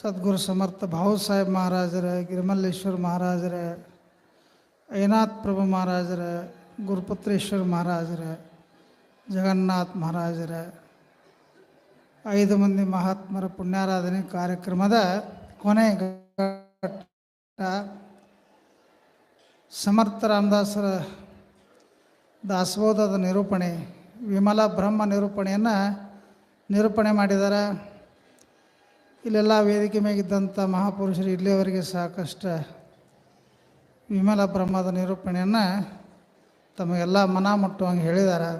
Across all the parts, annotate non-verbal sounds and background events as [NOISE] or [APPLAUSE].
ಸದ್ಗುರು ಸಮರ್ಥ ಭಾವು ಸಾಹೇಬ್ ಮಹಾರಾಜರ, ಗಿರಿಮಲ್ಲೇಶ್ವರ ಮಹಾರಾಜರ ಐನಾಥ್ ಪ್ರಭು ಮಹಾರಾಜರ, ಗುರುಪುತ್ರೇಶ್ವರ ಮಹಾರಾಜರ, ಜಗನ್ನಾಥ್ ಮಹಾರಾಜರ, ಐದು ಮಂದಿ ಮಹಾತ್ಮರ ಪುಣ್ಯಾರಾಧನೆ ಕಾರ್ಯಕ್ರಮದ ಕೊನೆ ಸಮರ್ಥ ರಾಮದಾಸರ ದಾಸಬೋಧದ ನಿರೂಪಣೆ, ವಿಮಲ ಬ್ರಹ್ಮ ನಿರೂಪಣೆಯನ್ನು ನಿರೂಪಣೆ ಮಾಡಿದ್ದಾರೆ. ಇಲ್ಲೆಲ್ಲ ವೇದಿಕೆ ಮೇಗಿದ್ದಂಥ ಮಹಾಪುರುಷರು ಇಲ್ಲಿಯವರೆಗೆ ಸಾಕಷ್ಟು ವಿಮಲ ಬ್ರಹ್ಮದ ನಿರೂಪಣೆಯನ್ನು ತಮಗೆಲ್ಲ ಮನ ಮುಟ್ಟುವಂಗೆ ಹೇಳಿದ್ದಾರೆ.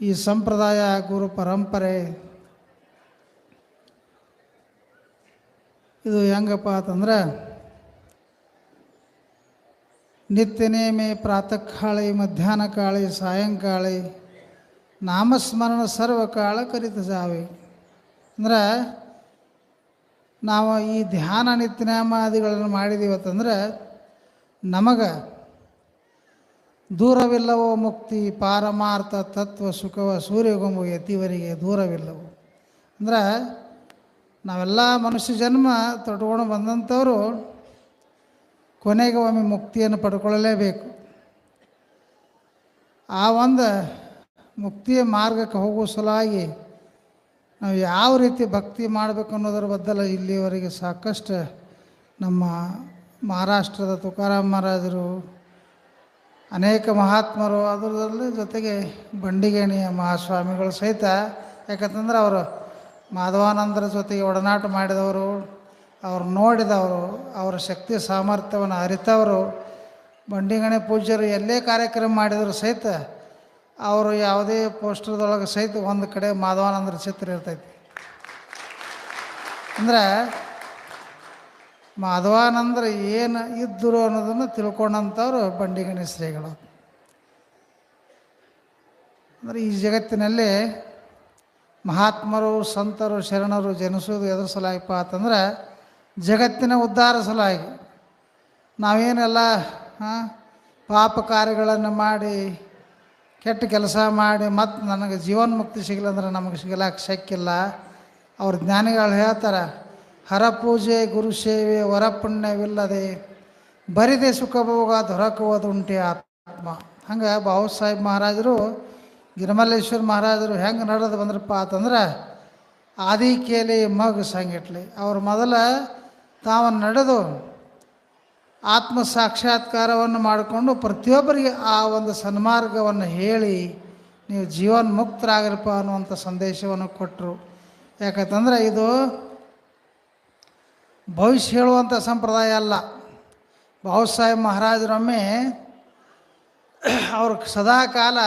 ಈ ಸಂಪ್ರದಾಯ ಗುರು ಪರಂಪರೆ ಇದು ಹೆಂಗಪ್ಪ ಅಂತಂದ್ರೆ ನಿತ್ಯ ನೇಮಿ ಪ್ರಾತಃ ಕಾಳೆ ಮಧ್ಯಾಹ್ನ ಕಾಳೆ ಸಾಯಂಕಾಳೆ, ನಾಮಸ್ಮರಣ ಸರ್ವಕಾಳ ಕರಿತ ಜಾವೆ ಅಂದ್ರೆ ನಾವು ಈ ಧ್ಯಾನ ನಿತ್ಯನಾಮಾದಿಗಳನ್ನು ಮಾಡಿದೀವತ್ತಂದ್ರೆ ನಮಗೆ ದೂರವಿಲ್ಲವೋ ಮುಕ್ತಿ, ಪಾರಮಾರ್ಥ, ತತ್ವ, ಸುಖವ ಸೂರ್ಯಗೊಂಬು ಯತಿವರಿಗೆ ದೂರವಿಲ್ಲವು. ಅಂದ್ರೆ ನಾವೆಲ್ಲ ಮನುಷ್ಯ ಜನ್ಮ ತೊಟ್ಕೊಂಡು ಬಂದಂಥವರು ಕೊನೆಗೆ ಒಮ್ಮೆ ಮುಕ್ತಿಯನ್ನು ಪಡ್ಕೊಳ್ಳಲೇಬೇಕು. ಆ ಒಂದು ಮುಕ್ತಿಯ ಮಾರ್ಗಕ್ಕೆ ಹೋಗುವ ಸಲುವಾಗಿ ನಾವು ಯಾವ ರೀತಿ ಭಕ್ತಿ ಮಾಡಬೇಕು ಅನ್ನೋದರ ಬದಲು ಇಲ್ಲಿಯವರೆಗೆ ಸಾಕಷ್ಟು ನಮ್ಮ ಮಹಾರಾಷ್ಟ್ರದ ತುಕಾರಾಮ್ ಮಹಾರಾಜರು, ಅನೇಕ ಮಹಾತ್ಮರು ಅದರಲ್ಲಿ ಜೊತೆಗೆ ಬಂಡಿಗೇಣಿಯ ಮಹಾಸ್ವಾಮಿಗಳು ಸಹಿತ, ಯಾಕಂತಂದ್ರೆ ಅವರು ಮಾಧವಾನಂದರ ಜೊತೆಗೆ ಒಡನಾಟ ಮಾಡಿದವರು, ಅವ್ರು ನೋಡಿದವರು, ಅವರ ಶಕ್ತಿ ಸಾಮರ್ಥ್ಯವನ್ನು ಅರಿತವರು, ಬಂಡಿಗಣೆ ಪೂಜ್ಯರು ಎಲ್ಲೇ ಕಾರ್ಯಕ್ರಮ ಮಾಡಿದರೂ ಸಹಿತ ಅವರು ಯಾವುದೇ ಪೋಸ್ಟರ್ದೊಳಗೆ ಸಹಿತ ಒಂದು ಕಡೆ ಮಾಧವಾನಂದರ ಚಿತ್ರ ಇರ್ತೈತಿ. ಅಂದ್ರೆ ಮಾಧವಾನಂದ್ರ ಏನು ಇದ್ದರು ಅನ್ನೋದನ್ನು ತಿಳ್ಕೊಂಡಂಥವ್ರು ಬಂಡಿಗಣಿ ಶ್ರೀಗಳು ಅಂದರೆ ಈ ಜಗತ್ತಿನಲ್ಲಿ ಮಹಾತ್ಮರು, ಸಂತರು, ಶರಣರು ಜನಿಸೋದು ಎದುರ ಸಲುವಾಗಿಪ್ಪ ಅಂತಂದ್ರೆ ಜಗತ್ತಿನ ಉದ್ಧಾರ ಸಲಾಗಿ ನಾವೇನೆಲ್ಲ ಪಾಪ ಕಾರ್ಯಗಳನ್ನು ಮಾಡಿ ಕೆಟ್ಟ ಕೆಲಸ ಮಾಡಿ ಮತ್ತು ನನಗೆ ಜೀವನ್ಮುಕ್ತಿ ಸಿಗಲಿಲ್ಲ ಅಂದ್ರೆ ನಮಗೆ ಸಿಗಲಾಕ ಶಕ್ಕಿಲ್ಲ. ಅವ್ರ ಜ್ಞಾನಿಗಳು ಹೇಳ್ತಾರೆ ಹರಪೂಜೆ ಗುರು ಸೇವೆ ವರಪುಣ್ಯವಿಲ್ಲದೆ ಬರಿದೆ ಸುಖಭೋಗ ದೊರಕುವುದುಂಟೆ ಆತ್ಮ. ಹಂಗೆ ಬಾಬು ಸಾಹೇಬ್ ಮಹಾರಾಜರು, ಗಿರಿಮಲ್ಲೇಶ್ವರ ಮಹಾರಾಜರು ಹೆಂಗೆ ನಡೆದು ಬಂದ್ರಪ್ಪ ಅಂತಂದ್ರೆ, ಆದಿ ಕೇಲಿ ಮಗ್ ಸಂಗಿಟ್ಲಿ. ಅವ್ರು ಮೊದಲ ತಾವು ನಡೆದು ಆತ್ಮ ಸಾಕ್ಷಾತ್ಕಾರವನ್ನು ಮಾಡಿಕೊಂಡು ಪ್ರತಿಯೊಬ್ಬರಿಗೆ ಆ ಒಂದು ಸನ್ಮಾರ್ಗವನ್ನು ಹೇಳಿ ನೀವು ಜೀವನ್ ಮುಕ್ತರಾಗಿರಪ್ಪ ಅನ್ನುವಂಥ ಸಂದೇಶವನ್ನು ಕೊಟ್ಟರು. ಯಾಕಂತಂದರೆ ಇದು ಭವಿಷ್ಯ ಹೇಳುವಂಥ ಸಂಪ್ರದಾಯ ಅಲ್ಲ. ಬಾಬುಸಾಹೇಬ್ ಮಹಾರಾಜರೊಮ್ಮೆ ಅವ್ರ ಸದಾಕಾಲ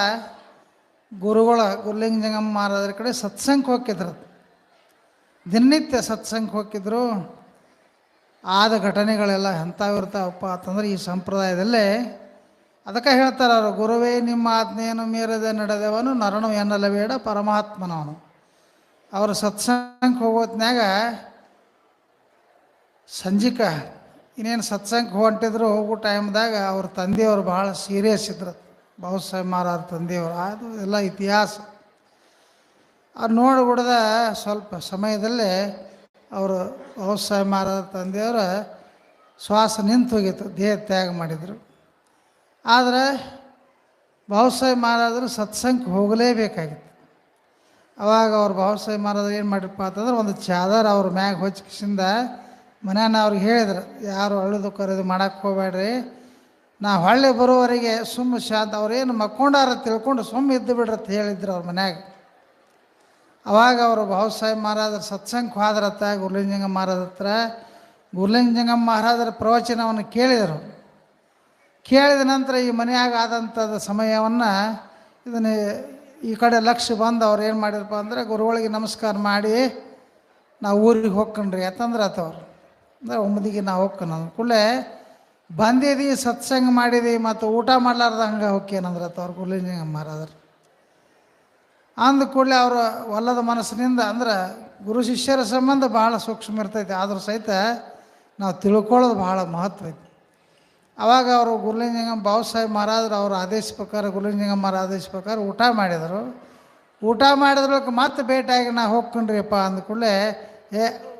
ಗುರುಗಳ ಗುರುಲಿಂಗ ಜಂಗಮ್ಮ ಮಹಾರಾಜರ ಕಡೆ ಸತ್ಸಂಗ ಹೋಗಿದ್ರು ದಿನನಿತ್ಯ ಸತ್ಸಂಗ ಹೋಗಿದ್ರು ಆದ ಘಟನೆಗಳೆಲ್ಲ ಎಂಥವಿರ್ತಾವಪ್ಪ ಅಂತಂದ್ರೆ ಈ ಸಂಪ್ರದಾಯದಲ್ಲೇ ಅದಕ್ಕೆ ಹೇಳ್ತಾರೆ ಅವರು, ಗುರುವೇ, ನಿಮ್ಮ ಆಜ್ಞೆಯನ್ನು ಮೀರದೆ ನಡೆದವನು ನರನು ಎನ್ನಲ ಬೇಡ, ಪರಮಾತ್ಮನವನು. ಅವರು ಸತ್ಸಂಗ ಹೋಗೋತ್ನಾಗ ಸಂಜಿಕ, ಇನ್ನೇನು ಸತ್ಸಂಗಕ್ಕೆ ಹೊಂಟಿದ್ರು ಹೋಗೋ ಟೈಮ್ದಾಗ ಅವ್ರ ತಂದೆಯವರು ಭಾಳ ಸೀರಿಯಸ್ ಇದ್ರು. ಬಾಬುಸಾಹೇಬ್ ಮಹಾರಾಜ್ ತಂದೆಯವರು, ಅದು ಎಲ್ಲ ಇತಿಹಾಸ. ಅದು ನೋಡಿಬಿಡ್ದ ಸ್ವಲ್ಪ ಸಮಯದಲ್ಲೇ ಅವರು ಬಾಬುಸಾಹೇಬ್ ಮಹಾರಾಜ ತಂದೆಯವರ ಶ್ವಾಸ ನಿಂತು ಹೋಗಿತ್ತು, ದೇಹ ತ್ಯಾಗ ಮಾಡಿದರು. ಆದರೆ ಬಾಬುಸಾಹೇಬ್ ಮಹಾರಾಜರು ಸತ್ಸಂಗಕ್ಕೆ ಹೋಗಲೇಬೇಕಾಗಿತ್ತು. ಅವಾಗ ಅವ್ರು ಬಾಬುಸಾಹೇಬ್ ಮಹಾರಾಜ ಏನು ಮಾಡಿರಪ್ಪ ಅಂತಂದ್ರೆ ಒಂದು ಚಾದರ್ ಅವ್ರ ಮ್ಯಾಗ ಹೊಚ್ಕಿಸಿಂದ ಮನೆಯನ್ನು ಅವ್ರಿಗೆ ಹೇಳಿದ್ರು, ಯಾರು ಅಳುದು ಕರೆದು ಮಾಡಕ್ಕೆ ಹೋಗ್ಬೇಡ್ರಿ. ನಾ ಹೊಳ್ಳಿ ಬರೋವರೆಗೆ ಸುಮ್ಮ ಶಾಂತ, ಅವ್ರೇನು ಮಕ್ಕೊಂಡಾರ ತಿಳ್ಕೊಂಡು ಸುಮ್ಮ ಇದ್ದು ಬಿಡ್ರಿ ಅಂತ ಹೇಳಿದ್ರು ಅವ್ರ ಮನ್ಯಾಗ. ಅವಾಗ ಅವರು ಬಾಬುಸಾಹೇಬ್ ಮಹಾರಾಜರ ಸತ್ಸಂಗಕ್ಕೆ ಹೋದ್ರತ್ತ ಗುರುಲಿಂಗಂಗ ಮಹಾರಾಜ ಹತ್ರ ಗುರುಲಿಂಗಂಗಮ್ಮ ಮಹಾರಾಜರ ಪ್ರವಚನವನ್ನು ಕೇಳಿದರು. ಕೇಳಿದ ನಂತರ ಈ ಮನೆಯಾಗ ಆದಂಥದ್ದು ಸಮಯವನ್ನು ಇದನ್ನು ಈ ಕಡೆ ಲಕ್ಷ ಬಂದು ಅವ್ರು ಏನು ಮಾಡಿರಪ್ಪ ಅಂದ್ರೆ ಗುರುಗಳಿಗೆ ನಮಸ್ಕಾರ ಮಾಡಿ, ನಾವು ಊರಿಗೆ ಹೋಗ್ಕೊಂಡ್ರಿ ಯಾಕಂದ್ರೆ ಆತವ್ರು ಅಂದ್ರೆ ಒಮ್ಮದಿಗೆ ನಾವು ಹೋಗ್ಕನ ಕೂಡಲೇ ಬಂದಿದ್ದೀವಿ ಸತ್ಸಂಗ ಮಾಡಿದಿ, ಮತ್ತು ಊಟ ಮಾಡ್ಲಾರ್ದ ಹಂಗೆ ಹೋಗ್ಯೇನಂದ್ರೆ ಆತವ್ರು ಗುರುಲಿಂಗ ಮಹಾರಾಜರು. ಅಂದ ಕೂಡಲೇ ಅವರು ಒಲ್ಲದ ಮನಸ್ಸಿನಿಂದ ಅಂದ್ರೆ ಗುರು ಶಿಷ್ಯರ ಸಂಬಂಧ ಭಾಳ ಸೂಕ್ಷ್ಮ ಇರ್ತೈತೆ. ಆದರೂ ಸಹಿತ ನಾವು ತಿಳ್ಕೊಳ್ಳೋದು ಭಾಳ ಮಹತ್ವ ಐತಿ. ಅವಾಗ ಅವರು ಗುರುಲಿಂಗಂ ಬಾಬು ಸಾಹೇಬ್ ಮಹಾರಾಜರು ಅವ್ರ ಆದೇಶ ಪ್ರಕಾರ ಗುರುಲಿಂಗಂ ಮಹಾರಾಜ ಆದೇಶ ಪ್ರಕಾರ ಊಟ ಮಾಡಿದರು. ಊಟ ಮಾಡಿದ್ರೊಳಗೆ ಮತ್ತೆ ಭೇಟಿಯಾಗಿ ನಾ ಹೋಗ್ಕೊಂಡ್ರಿಪ್ಪ ಅಂದ ಕೂಡಲೇ, ಏ,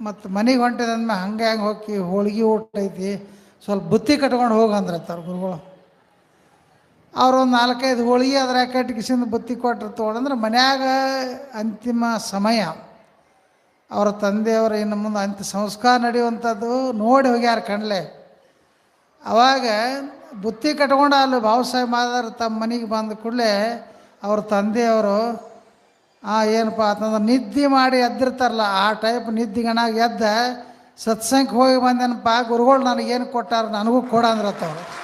ಮತ್ತು ಮನೆಗೆ ಹೊಂಟಿದಂದ್ಮೇಲೆ ಹಂಗೆ ಹಂಗೆ ಹೋಗಿ ಹೋಳಿಗೆ ಊಟ ಐತಿ. ಸ್ವಲ್ಪ ಬುತ್ತಿ ಕಟ್ಕೊಂಡು ಹೋಗಂದ್ರೆ ತರ ಗುರುಗಳು. ಅವ್ರು ಒಂದು ನಾಲ್ಕೈದು ಹೋಳಿಗೆ ಅದ್ರ ಕಟ್ಟಿಗಿಸಿಂದ ಬುತ್ತಿ ಕೊಟ್ಟರು ತೊಗೊಂಡ್ರೆ ಮನ್ಯಾಗ ಅಂತಿಮ ಸಮಯ. ಅವರ ತಂದೆಯವರು ಇನ್ನು ಮುಂದೆ ಅಂತ್ಯ ಸಂಸ್ಕಾರ ನಡೆಯುವಂಥದ್ದು ನೋಡಿ ಹೋಗ್ಯಾರ ಕಣ್ಲೆ. ಅವಾಗ ಬುತ್ತಿ ಕಟ್ಕೊಂಡು ಅಲ್ಲಿ ಬಾಬು ಸಾಹೇಬ್ ಮಾದಾರ ತಮ್ಮ ಮನೆಗೆ ಬಂದ ಕೂಡಲೇ ಅವ್ರ ತಂದೆಯವರು, ಆ, ಏನಪ್ಪ ಅಂತಂದ್ರೆ ನಿದ್ದೆ ಮಾಡಿ ಎದ್ದಿರ್ತಾರಲ್ಲ, ಆ ಟೈಪ್ ನಿದ್ದಿಗಣಾಗ ಎದ್ದ ಸತ್ಸಂಗಕ್ಕೆ ಹೋಗಿ ಬಂದೇನಪ್ಪ, ಗುರುಗಳು ನನಗೇನು ಕೊಟ್ಟಾರ ನನಗೂ ಕೊಡ ಅಂದ್ರತ್ತವ್ರು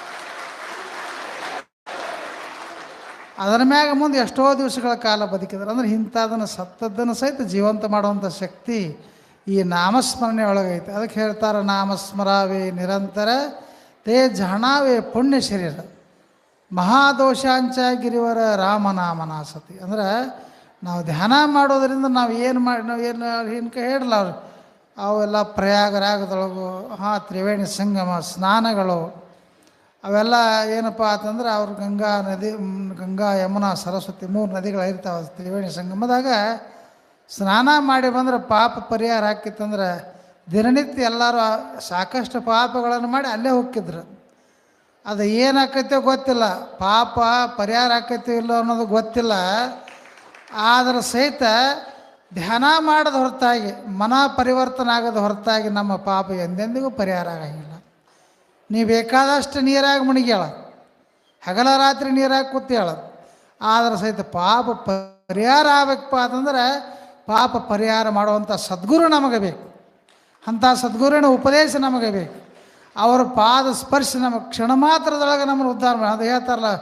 ಅದರ ಮ್ಯಾಗ ಮುಂದೆ ಎಷ್ಟೋ ದಿವಸಗಳ ಕಾಲ ಬದುಕಿದ್ರು. ಅಂದ್ರೆ ಇಂಥದನ್ನು ಸತ್ತದ್ದನ್ನು ಸಹಿತ ಜೀವಂತ ಮಾಡುವಂಥ ಶಕ್ತಿ ಈ ನಾಮಸ್ಮರಣೆ ಒಳಗೈತೆ. ಅದಕ್ಕೆ ಹೇಳ್ತಾರೆ, ನಾಮಸ್ಮರಾವೇ ನಿರಂತರ ತೇ ಜಹಣಾವೇ ಪುಣ್ಯ ಶರೀರ. ಮಹಾದೋಷಾಂಚ ಗಿರಿವರ ರಾಮನಾಮನಾಸತಿ. ಅಂದ್ರೆ ನಾವು ಧ್ಯಾನ ಮಾಡೋದರಿಂದ ನಾವು ಏನು ಮಾಡಿ ನಾವು ಏನು ಹಿಂಕ ಹೇಳಲ್ಲ ಅವರು, ಅವೆಲ್ಲ ಪ್ರಯಾಗರಾಗದೊಳಗು, ಹಾಂ, ತ್ರಿವೇಣಿ ಸಂಗಮ, ಸ್ನಾನಗಳು ಅವೆಲ್ಲ ಏನಪ್ಪ ಅಂತಂದ್ರೆ ಅವ್ರು ಗಂಗಾ ನದಿ ಗಂಗಾ, ಯಮುನಾ, ಸರಸ್ವತಿ ಮೂರು ನದಿಗಳು ಇರ್ತಾವೆ ತ್ರಿವೇಣಿ ಸಂಗಮದಾಗ. ಸ್ನಾನ ಮಾಡಿ ಬಂದ್ರೆ ಪಾಪ ಪರಿಹಾರ ಹಾಕಿತ್ತಂದ್ರೆ ದಿನನಿತ್ಯ ಎಲ್ಲರೂ ಸಾಕಷ್ಟು ಪಾಪಗಳನ್ನು ಮಾಡಿ ಅಲ್ಲೇ ಹೋಗ್ತಿದ್ರು. ಅದು ಏನಾಕೈತೋ ಗೊತ್ತಿಲ್ಲ, ಪಾಪ ಪರಿಹಾರ ಆಕೈತೋ ಇಲ್ಲೋ ಅನ್ನೋದು ಗೊತ್ತಿಲ್ಲ. ಆದ್ರೆ ಸಹಿತ ಧ್ಯಾನ ಮಾಡೋದು ಹೊರತಾಗಿ ಮನ ಪರಿವರ್ತನೆ ಆಗೋದು ಹೊರತಾಗಿ ನಮ್ಮ ಪಾಪ ಎಂದೆಂದಿಗೂ ಪರಿಹಾರ ಆಗಂಗಿಲ್ಲ. ನೀ ಬೇಕಾದಷ್ಟು ನೀರಾಗಿ ಮುಣಿಗ್ಯಾಳ. ಹಗಲ ರಾತ್ರಿ ನೀರಾಗಿ ಕೂತ್ಯಾಳ. ಆದ್ರೆ ಸಹಿತ ಪಾಪ ಪರಿಹಾರ ಆಗ್ಬೇಕಪ್ಪ ಅಂತಂದ್ರೆ ಪಾಪ ಪರಿಹಾರ ಮಾಡುವಂಥ ಸದ್ಗುರು ನಮಗೆ ಬೇಕು. ಅಂಥ ಸದ್ಗುರುವಿನ ಉಪದೇಶ ನಮಗೆ ಬೇಕು. ಅವರ ಪಾದ ಸ್ಪರ್ಶ ನಮಗೆ ಕ್ಷಣ ಮಾತ್ರದೊಳಗೆ ನಮ್ಮನ್ನು ಉದ್ಧಾರ ಮಾಡಿ. ಅದು ಹೇಳ್ತಾರಲ್ಲ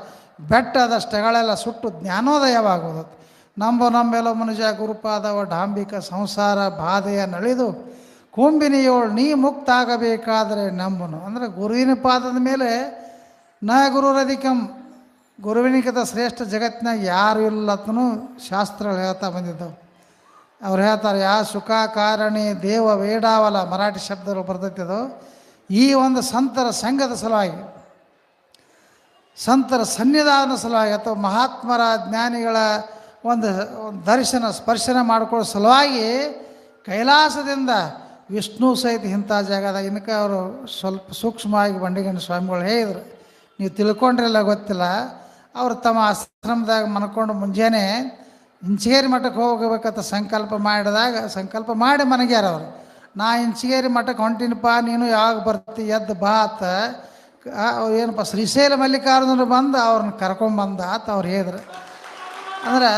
ಬೆಟ್ಟದಷ್ಟಗಳೆಲ್ಲ ಸುಟ್ಟು ಜ್ಞಾನೋದಯವಾಗುವುದು. ನಂಬ ನಂಬೆಲ್ಲೋ ಮನುಜ ಗುರುಪಾದವ, ಡಾಂಬಿಕ ಸಂಸಾರ ಬಾಧೆಯ ನಳಿದು ಕುಂಬಿನಿಯೋಳು, ನೀ ಮುಕ್ತ ಆಗಬೇಕಾದರೆ ನಂಬನು. ಅಂದರೆ ಗುರುವಿನ ಪಾದದ ಮೇಲೆ ನ ಗುರುರಧಿಕಂ ಗುರುವಿನಿಗಿಂತ ಶ್ರೇಷ್ಠ ಜಗತ್ತಿನಾಗ ಯಾರು ಇಲ್ಲತನೂ ಶಾಸ್ತ್ರಗಳು ಹೇಳ್ತಾ ಬಂದಿದ್ದವು. ಅವ್ರು ಹೇಳ್ತಾರೆ, ಯಾ ಸುಖ ಕಾರಣಿ ದೇವ ವೇಡಾವಲ ಮರಾಠಿ ಶಬ್ದಗಳು ಬರ್ತೈತೆ ಅದು. ಈ ಒಂದು ಸಂತರ ಸಂಘದ ಸಲುವಾಗಿ, ಸಂತರ ಸನ್ನಿಧಾನ ಸಲುವಾಗಿ ಅಥವಾ ಮಹಾತ್ಮರ ಜ್ಞಾನಿಗಳ ಒಂದು ದರ್ಶನ, ಸ್ಪರ್ಶನ ಮಾಡಿಕೊಳ್ಳೋ ಸಲುವಾಗಿ ಕೈಲಾಸದಿಂದ ವಿಷ್ಣು ಸಹಿತ ಇಂಥ ಜಾಗದಾಗ ಇನ್ಕ ಅವರು ಸ್ವಲ್ಪ ಸೂಕ್ಷ್ಮವಾಗಿ ಬಂಡಿಗಣ್ಣ ಸ್ವಾಮಿಗಳು ಹೇಳಿದ್ರು. ನೀವು ತಿಳ್ಕೊಂಡ್ರೆಲ್ಲ ಗೊತ್ತಿಲ್ಲ. ಅವರು ತಮ್ಮ ಆಶ್ರಮದಾಗ ಮನ್ಕೊಂಡು ಮುಂಜಾನೆ ಇಂಚಗೇರಿ ಮಠಕ್ಕೆ ಹೋಗಬೇಕಂತ ಸಂಕಲ್ಪ ಮಾಡಿದಾಗ ಸಂಕಲ್ಪ ಮಾಡಿ ಮನಗ್ಯಾರ ಅವರು. ನಾ ಇಂಚಿಗೇರಿ ಮಠಕ್ಕೆ ಹೊಂಟಿನಪ್ಪ ನೀನು ಯಾವಾಗ ಬರ್ತಿ ಎದ್ದು ಬಾ ಆತ ಆ, ಅವ್ರು ಏನಪ್ಪ ಶ್ರೀಶೈಲ ಮಲ್ಲಿಕಾರ್ಜುನರು ಬಂದು ಅವ್ರನ್ನ ಕರ್ಕೊಂಬಂದ ಆತ ಅವ್ರು ಹೇಳಿದ್ರು. ಅಂದ್ರೆ